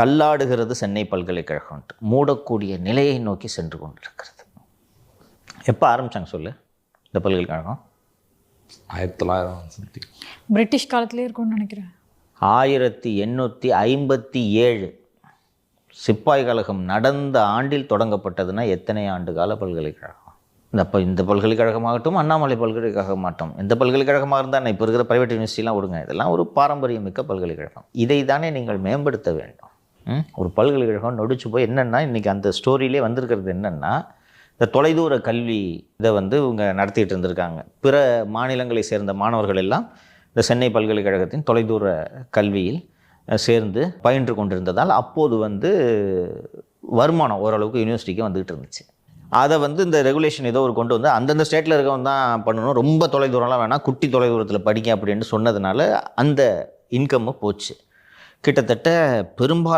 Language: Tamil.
தள்ளாடுகிறது சென்னை பல்கலைக்கழகம் மூடக்கூடிய நிலையை நோக்கி சென்று கொண்டிருக்கிறது. எப்போ ஆரம்பிச்சாங்க சொல்லு இந்த பல்கலைக்கழகம்? ஆயிரத்தி தொள்ளாயிரம் பிரிட்டிஷ் காலத்திலே இருக்கும்னு நினைக்கிறேன். ஆயிரத்தி எண்ணூற்றி ஐம்பத்தி ஏழு சிப்பாய் கழகம் நடந்த ஆண்டில் தொடங்கப்பட்டதுன்னா எத்தனை ஆண்டு கால பல்கலைக்கழகம்? இந்த இப்போ இந்த பல்கலைக்கழகமாகட்டும் அண்ணாமலை பல்கலைக்கழகமாகட்டும் எந்த பல்கலைக்கழகமாக இருந்தால் இப்போ இருக்கிற ப்ரைவேட் யூனிவர்சிட்டிலாம் விடுங்க. இதெல்லாம் ஒரு பாரம்பரியமிக்க பல்கலைக்கழகம். இதை தானே நீங்கள் மேம்படுத்த வேண்டும்? ஒரு பல்கலைக்கழகம் நொடிச்சு போய் என்னென்னா இன்றைக்கி அந்த ஸ்டோரியிலே வந்திருக்கிறது என்னென்னா இந்த தொலைதூர கல்வி இதை வந்து இவங்க நடத்திட்டு இருந்திருக்காங்க. பிற மாநிலங்களை சேர்ந்த மாணவர்கள் எல்லாம் இந்த சென்னை பல்கலைக்கழகத்தின் தொலைதூர கல்வியில் சேர்ந்து பயின்று கொண்டிருந்ததால் அப்போது வந்து வருமானம் ஓரளவுக்கு யூனிவர்சிட்டிக்கு வந்துகிட்டு இருந்துச்சு. அதை வந்து இந்த ரெகுலேஷன் ஏதோ ஒரு கொண்டு வந்து அந்தந்த ஸ்டேட்டில் இருக்கவன் தான் பண்ணணும் ரொம்ப தொலைதூரம்லாம் வேணாம் குட்டி தொலைதூரத்தில் படிக்க அப்படின்னு சொன்னதுனால அந்த இன்கம்மு போச்சு. கிட்டத்தட்ட பெரும்பாலான